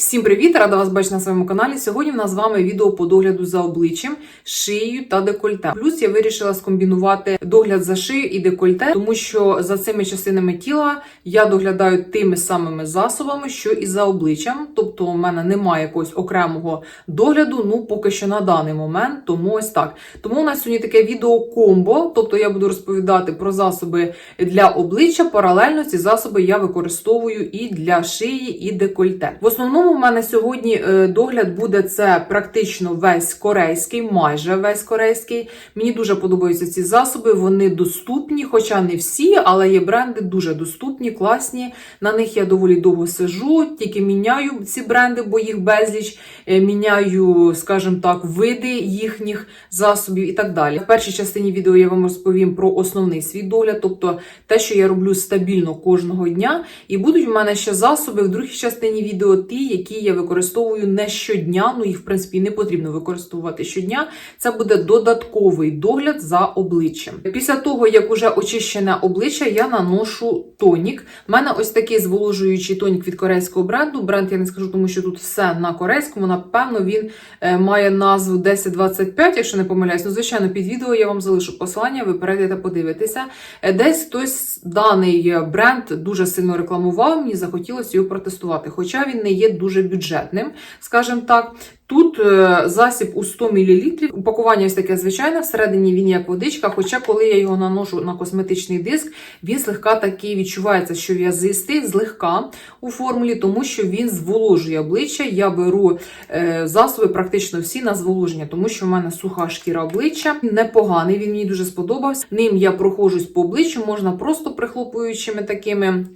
Всім привіт! Рада вас бачити на своєму каналі. Сьогодні в нас з вами відео по догляду за обличчям, шиєю та декольте. Плюс я вирішила скомбінувати догляд за шиєю і декольте, тому що за цими частинами тіла я доглядаю тими самими засобами, що і за обличчям. Тобто, у мене немає якогось окремого догляду, ну поки що на даний момент. Тому ось так. Тому у нас сьогодні таке відео комбо. Тобто я буду розповідати про засоби для обличчя. Паралельно ці засоби я використовую і для шиї, і декольте. В основному у мене сьогодні е, догляд буде це практично весь корейський, майже весь корейський. Мені дуже подобаються ці засоби. Вони доступні, хоча не всі, але є бренди дуже доступні, класні. На них я доволі довго сижу, тільки міняю ці бренди, бо їх безліч. Е, Міняю, скажімо так, види їхніх засобів і так далі. В першій частині відео я вам розповім про основний свій догляд, тобто те, що я роблю стабільно кожного дня. І будуть в мене ще засоби в другій частині відео, ті, які я використовую не щодня. Ну їх в принципі не потрібно використовувати щодня. Це буде додатковий догляд за обличчям. Після того, як уже очищене обличчя, я наношу тонік. У мене ось такий зволожуючий тонік від корейського бренду. Бренд я не скажу, тому що тут все на корейському. Напевно, він е, має назву 1025, якщо не помиляюсь. Ну, звичайно, під відео я вам залишу посилання, ви перейдете подивитися. Е, Десь хтось даний бренд дуже сильно рекламував, мені захотілося його протестувати. Хоча він не є дуже бюджетним, скажімо так. Тут е, засіб у 100 мл, упакування ось таке звичайне, всередині він як водичка. Хоча, коли я його наношу на косметичний диск, він слегка такий відчувається, що в'язистий, злегка у формулі, тому що він зволожує обличчя. Я беру е, засоби практично всі на зволоження, тому що в мене суха шкіра обличчя. Непоганий, він мені дуже сподобався. Ним я проходжусь по обличчю, можна просто прихлопуючими такими.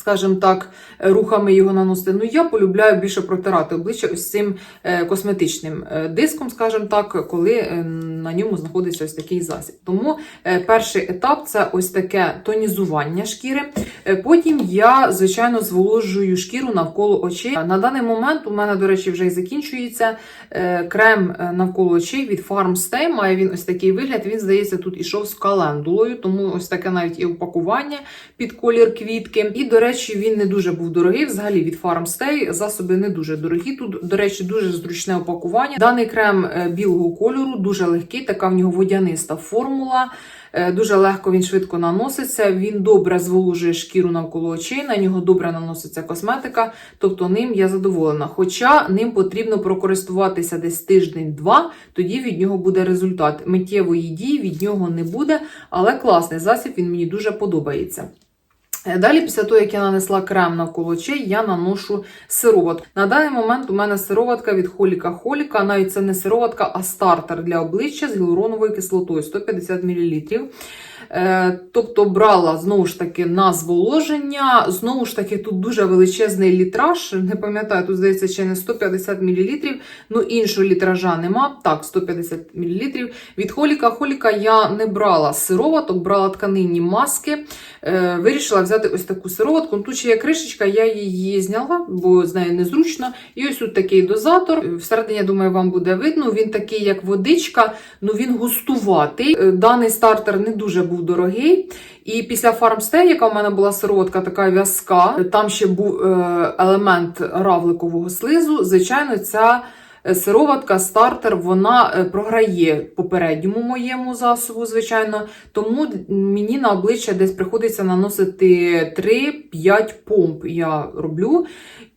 Скажімо так, рухами його наносити. Ну, я полюбляю більше протирати обличчя ось цим е, косметичним е, диском, скажімо так, коли е, на ньому знаходиться ось такий засіб. Тому перший етап це ось таке тонізування шкіри. Потім я, звичайно, зволожую шкіру навколо очей. На даний момент у мене, до речі, вже і закінчується крем навколо очей від Farmstay. Має він ось такий вигляд. Він, здається, тут ішов з календулою, тому ось таке навіть і упакування під колір квітки. І, до речі, він не дуже був дорогий. Взагалі від Farmstay засоби не дуже дорогі. Тут, до речі, дуже зручне упакування. Даний крем е, білого кольору, дуже легкий, така в нього водяниста формула. Е, Дуже легко він швидко наноситься. Він добре зволожує шкіру навколо очей. На нього добре наноситься косметика. Тобто ним я задоволена. Хоча ним потрібно прокористуватися десь тиждень-два, тоді від нього буде результат. Миттєвої дії від нього не буде, але класний засіб, він мені дуже подобається. Е, Далі, після того, як я нанесла крем навколо очей, я наношу сироват. На даний момент у мене сироватка від Холіка Холіка. Навіть це не сироватка, а стартер для обличчя з гіалуроновою кислотою 150 мл. Е, Тобто брала знову ж таки на зволоження. Знову ж таки, тут дуже величезний літраж. Не пам'ятаю, тут здається, ще не 150 мл. Ну, іншого літража нема. Так, 150 мл. Від Холіка Холіка я не брала сироваток, брала тканинні маски. Е, Вирішила взяти ось таку сироватку. Тут ще є кришечка, я її зняла, бо з нею незручно. І ось тут такий дозатор. Всередині, я думаю, вам буде видно. Він такий, як водичка, ну він густуватий. Е, Даний стартер не дуже був дорогий. І після Farmstay, яка в мене була сироватка така в'язка, там ще був е, елемент равликового слизу. Звичайно, ця е, сироватка, стартер, вона е, програє попередньому моєму засобу, звичайно. Тому мені на обличчя десь приходиться наносити 3-5 помп. Я роблю.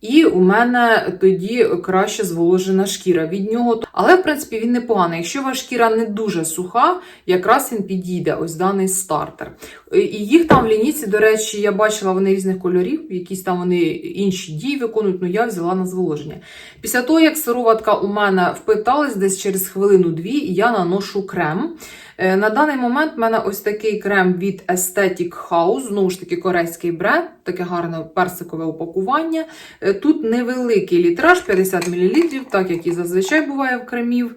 І у мене тоді краще зволожена шкіра від нього. Але, в принципі, він непоганий. Якщо ваша шкіра не дуже суха, якраз він підійде, ось даний стартер. І їх там в лінійці, до речі, я бачила вони різних кольорів, якісь там вони інші дії виконують, ну я взяла на зволоження. Після того, як сироватка у мене впиталась, десь через хвилину-дві, я наношу крем. Е, На даний момент в мене ось такий крем від Aesthetic House, знову ж таки корейський бренд, таке гарне персикове упакування. Е, Тут невеликий літраж 50 мл, так як і зазвичай буває в кремів.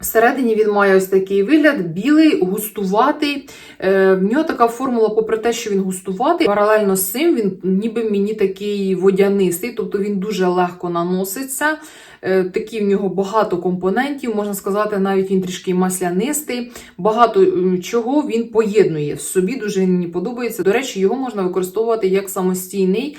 Всередині він має ось такий вигляд, білий, густуватий. Е, в нього така формула, попри те, що він густуватий, паралельно з цим він ніби мені такий водянистий, тобто він дуже легко наноситься. Е, такі в нього багато компонентів, можна сказати, навіть він трішки маслянистий. Багато чого він поєднує в собі, дуже мені подобається. До речі, його можна використовувати як самостійний е,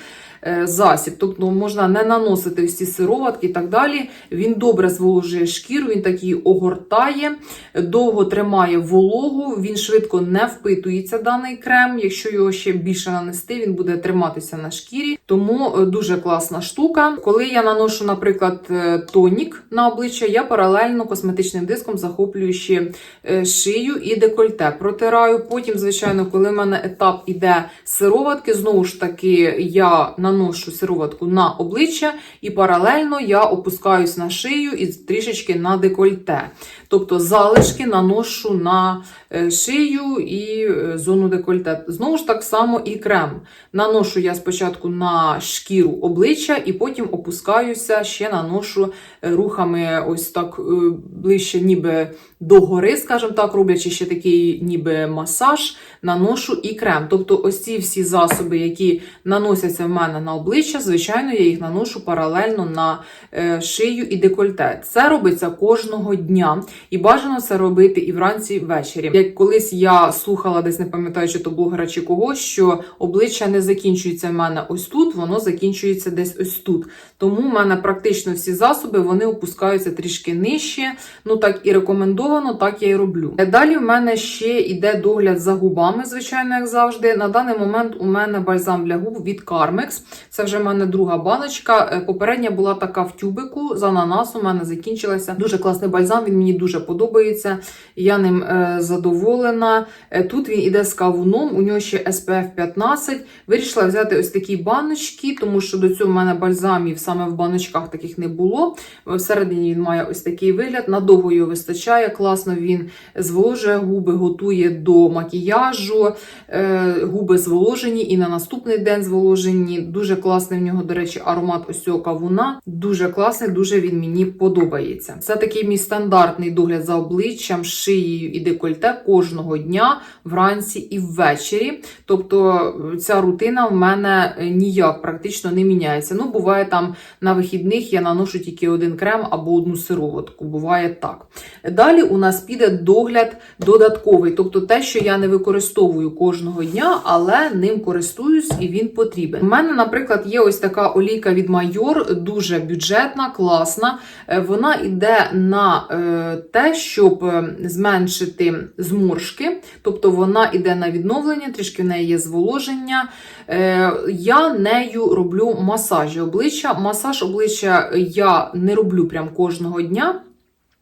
засіб. Тобто можна не наносити ці сироватки і так далі. Він добре зволожує шкіру, він такий огортає, довго тримає вологу, він швидко не впитується даний крем. Якщо його ще більше нанести, він буде триматися на шкірі. Тому е, дуже класна штука. Коли я наношу, наприклад, е, тонік на обличчя, я паралельно косметичним диском захоплюю ще е, шию і декольте. Протираю. Потім, звичайно, коли в мене етап іде сироватки, знову ж таки я наношу сироватку на обличчя і паралельно я опускаюсь на шию і трішечки на декольте. Тобто залишки наношу на шию і е, зону декольте. Знову ж так само і крем. Наношу я спочатку на шкіру обличчя і потім опускаюся, ще наношу е, рухами ось так е, ближче, ніби до гори, скажімо так, роблячи ще такий ніби масаж, наношу і крем. Тобто ось ці всі засоби, які наносяться в мене на обличчя, звичайно, я їх наношу паралельно на е, шию і декольте. Це робиться кожного дня. І бажано це робити і вранці, і ввечері. Як колись я слухала, десь не пам'ятаю, чи то блогера чи кого, що обличчя не закінчується в мене ось тут, воно закінчується десь ось тут. Тому в мене практично всі засоби вони опускаються трішки нижче. Ну так і рекомендовано, так я і роблю. Далі в мене ще йде догляд за губами, звичайно, як завжди. На даний момент у мене бальзам для губ від Carmex. Це вже в мене друга баночка. Е, Попередня була така в тюбику з ананасу. У мене закінчилася. Дуже класний бальзам. Він мені дуже подобається. Я ним е, задоволена. Е, Тут він іде з кавуном. У нього ще SPF 15. Вирішила взяти ось такі баночки, тому що до цього в мене бальзамів саме в баночках таких не було. Всередині він має ось такий вигляд. Надовго його вистачає. Класно він зволожує губи, готує до макіяжу. Е, Губи зволожені і на наступний день зволожені. Дуже класний в нього, до речі, аромат ось цього кавуна. Дуже класний, дуже він мені подобається. Це такий мій стандартний догляд за обличчям, шиєю і декольте кожного дня, вранці і ввечері. Тобто ця рутина в мене ніяк практично не міняється. Ну, буває там на вихідних я наношу тільки один крем або одну сироватку. Буває так. Далі у нас піде догляд додатковий, тобто те, що я не використовую кожного дня, але ним користуюсь і він потрібен. У мене, наприклад, є ось така олійка від Майор, дуже бюджетна, класна. Е, Вона йде на е, те, щоб е, зменшити зморшки, тобто вона йде на відновлення, трішки в неї є зволоження. Е, Я нею роблю масажі обличчя. Масаж обличчя я не роблю прям кожного дня.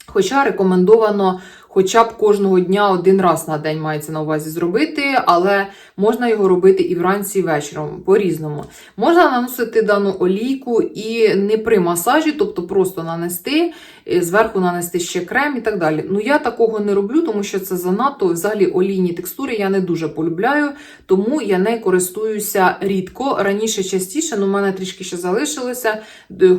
Хоча рекомендовано хоча б кожного дня один раз на день мається на увазі зробити, але можна його робити і вранці, і вечором, по-різному. Можна наносити дану олійку і не при масажі, тобто просто нанести, зверху нанести ще крем і так далі. Ну я такого не роблю, тому що це занадто взагалі олійні текстури я не дуже полюбляю, тому я нею користуюся рідко. Раніше частіше, ну в мене трішки ще залишилося.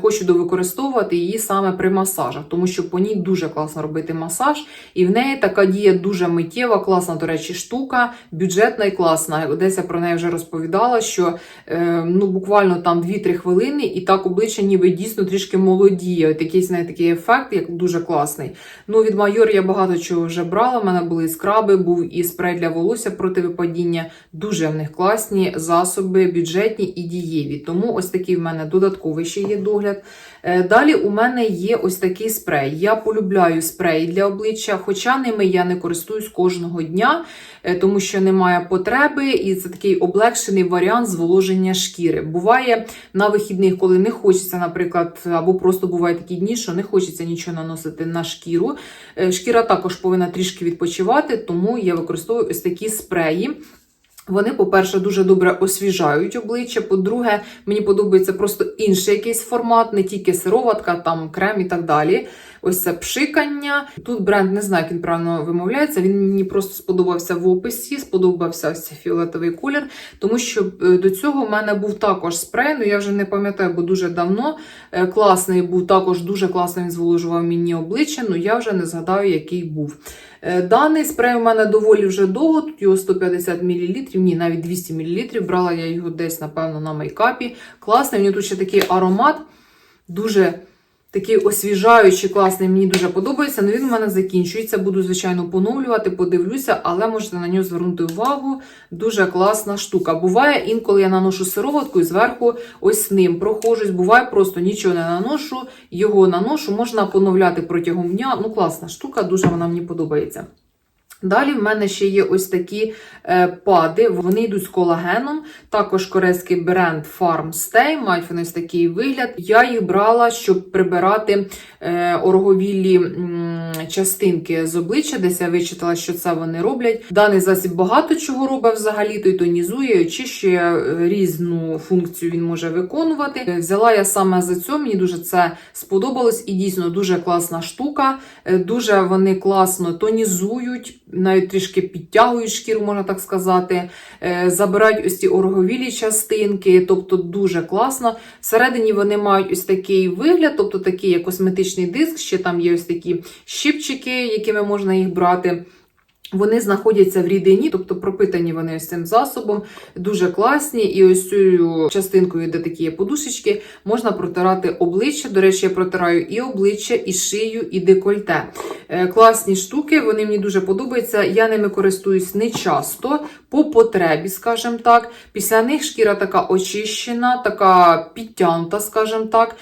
Хочу довикористовувати її саме при масажах, тому що по ній дуже класно робити масаж, і в неї така дія дуже миттєва, класна, до речі, штука, бюджетна і класна. Десь я про неї вже розповідала, що е, ну буквально там 2-3 хвилини, і так обличчя ніби дійсно трішки молодіє. От якийсь навіть такий ефект, як дуже класний. Ну, від Майор я багато чого вже брала. У мене були і скраби, був і спрей для волосся проти випадіння. Дуже в них класні засоби, бюджетні і дієві. Тому ось такий в мене додатковий ще є догляд. Е, Далі у мене є ось такий спрей. Я полюбляю спреї для обличчя, хоча ними я не користуюсь кожного дня, е, тому що немає потреби, і це такий облегшений варіант зволоження шкіри. Буває на вихідних, коли не хочеться, наприклад, або просто бувають такі дні, що не хочеться нічого наносити на шкіру. Е, Шкіра також повинна трішки відпочивати, тому я використовую ось такі спреї. Вони, по-перше, дуже добре освіжають обличчя. По-друге, мені подобається просто інший якийсь формат, не тільки сироватка, там крем і так далі. Ось це пшикання. Тут бренд не знаю, як він правильно вимовляється. Він мені просто сподобався в описі, сподобався ось цей фіолетовий колір, тому що е, до цього в мене був також спрей, ну я вже не пам'ятаю, бо дуже давно. Е, Класний був також дуже класно він зволожував мені обличчя, ну я вже не згадаю, який був. Е, Даний спрей у мене доволі вже довго, тут його 150 мл, ні, навіть 200 мл. Брала я його десь, напевно, на мейкапі. Класний, у нього тут ще такий аромат, дуже Такий освіжаючий, класний, мені дуже подобається. Ну він у мене закінчується. Буду, звичайно, поновлювати, подивлюся, але можете на нього звернути увагу. Дуже класна штука. Буває, інколи я наношу сироватку і зверху ось ним прохожусь. Буває, просто нічого не наношу, його наношу, можна поновляти протягом дня. Ну, класна штука, дуже вона мені подобається. Далі в мене ще є ось такі е, пади, вони йдуть з колагеном. Також корейський бренд Farm Stay, мають вони ось такий вигляд. Я їх брала, щоб прибирати е, ороговілі м, частинки з обличчя, десь я вичитала, що це вони роблять. Даний засіб багато чого робить взагалі, то й тонізує, очищує е, різну функцію він може виконувати. Е, Взяла я саме за це, мені дуже це сподобалось і дійсно дуже класна штука. Е, Дуже вони класно тонізують, навіть трішки підтягують шкіру, можна так сказати. Е, Забирають ось ці ороговілі частинки, тобто дуже класно. Всередині вони мають ось такий вигляд, тобто такий як косметичний диск, ще там є ось такі щипчики, якими можна їх брати. Вони знаходяться в рідині, тобто пропитані вони ось цим засобом, дуже класні. І ось цю частинкою, де такі є подушечки, можна протирати обличчя. До речі, я протираю і обличчя, і шию, і декольте. Е, Класні штуки, вони мені дуже подобаються. Я ними користуюсь не часто, по потребі, скажімо так. Після них шкіра така очищена, така підтягнута, скажімо так.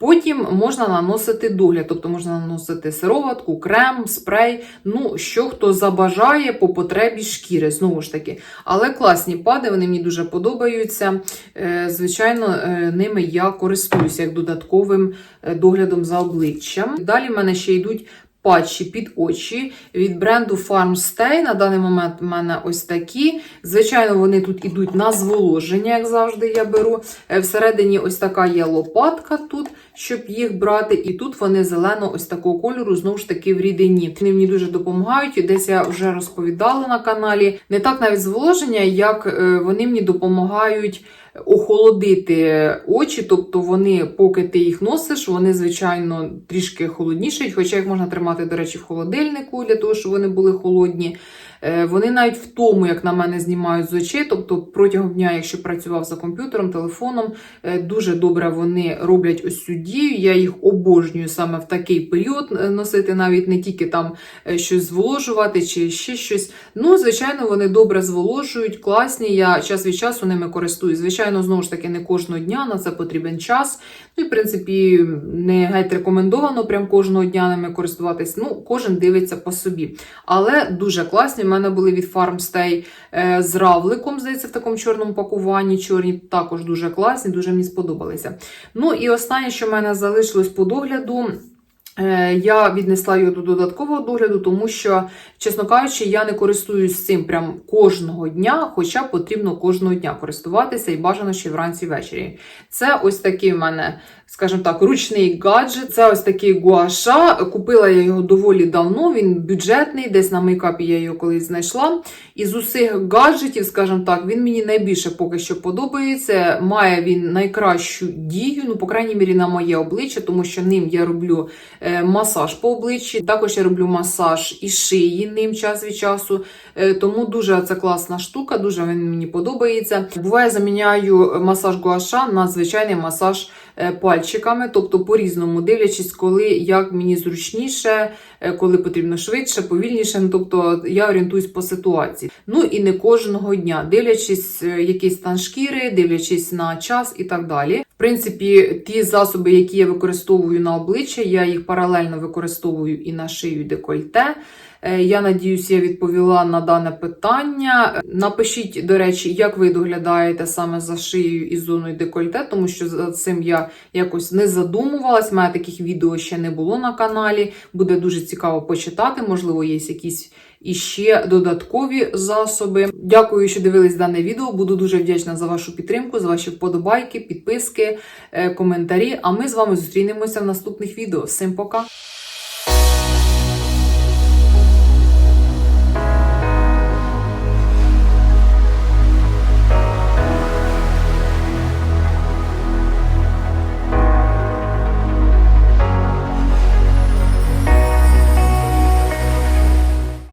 Потім можна наносити догляд, тобто можна наносити сироватку, крем, спрей. Ну, що хто забажає по потребі шкіри, знову ж таки. Але класні пади, вони мені дуже подобаються. Е, Звичайно, е, ними я користуюся як додатковим е, доглядом за обличчям. Далі в мене ще йдуть. Патчі під очі від бренду Farmstay. На даний момент в мене ось такі. Звичайно, вони тут ідуть на зволоження, як завжди я беру. Всередині ось така є лопатка тут, щоб їх брати. І тут вони зелено ось такого кольору, знову ж таки, в рідині. Вони мені дуже допомагають. Десь я вже розповідала на каналі. Не так навіть зволоження, як е, вони мені допомагають. Охолодити очі, тобто вони, поки ти їх носиш, вони, звичайно, трішки холоднішають, хоча їх можна тримати, до речі, в холодильнику для того, щоб вони були холодні. Е, Вони навіть в тому, як на мене знімають з очей, тобто протягом дня, якщо працював за комп'ютером, телефоном, е, дуже добре вони роблять ось цю дію. Я їх обожнюю саме в такий період е, носити, навіть не тільки там щось зволожувати чи ще щось. Ну, звичайно, вони добре зволожують, класні. Я час від часу ними користуюсь. Звичайно, знову ж таки, не кожного дня на це потрібен час. Ну і в принципі не геть рекомендовано прям кожного дня ними користуватись. Ну, кожен дивиться по собі. Але дуже класні. Мене були від Farmstay е, з равликом, здається, в такому чорному пакуванні. Чорні також дуже класні, дуже мені сподобалися. Ну і останнє, що в мене залишилось по догляду. Е, Я віднесла його до додаткового догляду, тому що, чесно кажучи, я не користуюсь цим прям кожного дня, хоча потрібно кожного дня користуватися і бажано ще вранці ввечері. Це ось такий в мене, скажімо так, ручний гаджет. Це ось такий гуаша. Купила я його доволі давно. Він бюджетний, десь на мейкапі я його колись знайшла. І з усіх гаджетів, скажімо так, він мені найбільше поки що подобається. Має він найкращу дію, ну, по крайній мірі, на моє обличчя, тому що ним я роблю е, масаж по обличчі. Також я роблю масаж і шиї ним час від часу. Е, Тому дуже це класна штука, дуже він мені подобається. Буває, заміняю масаж гуаша на звичайний масаж е, пальчиками, тобто по-різному, дивлячись, коли як мені зручніше, е, коли потрібно швидше, повільніше. Ну, тобто я орієнтуюсь по ситуації. Ну і не кожного дня, дивлячись, е, який стан шкіри, дивлячись на час і так далі. Принципі, ті засоби, які я використовую на обличчя, я їх паралельно використовую і на шию декольте. Е, Я надіюсь, я відповіла на дане питання. Напишіть, до речі, як ви доглядаєте саме за шиєю і зоною декольте, тому що за цим я якось не задумувалась. Мене таких відео ще не було на каналі. Буде дуже цікаво почитати. Можливо, є якісь іще додаткові засоби. Дякую, що дивились дане відео. Буду дуже вдячна за вашу підтримку, за ваші вподобайки, підписки, е, коментарі. А ми з вами зустрінемося в наступних відео. Всім пока!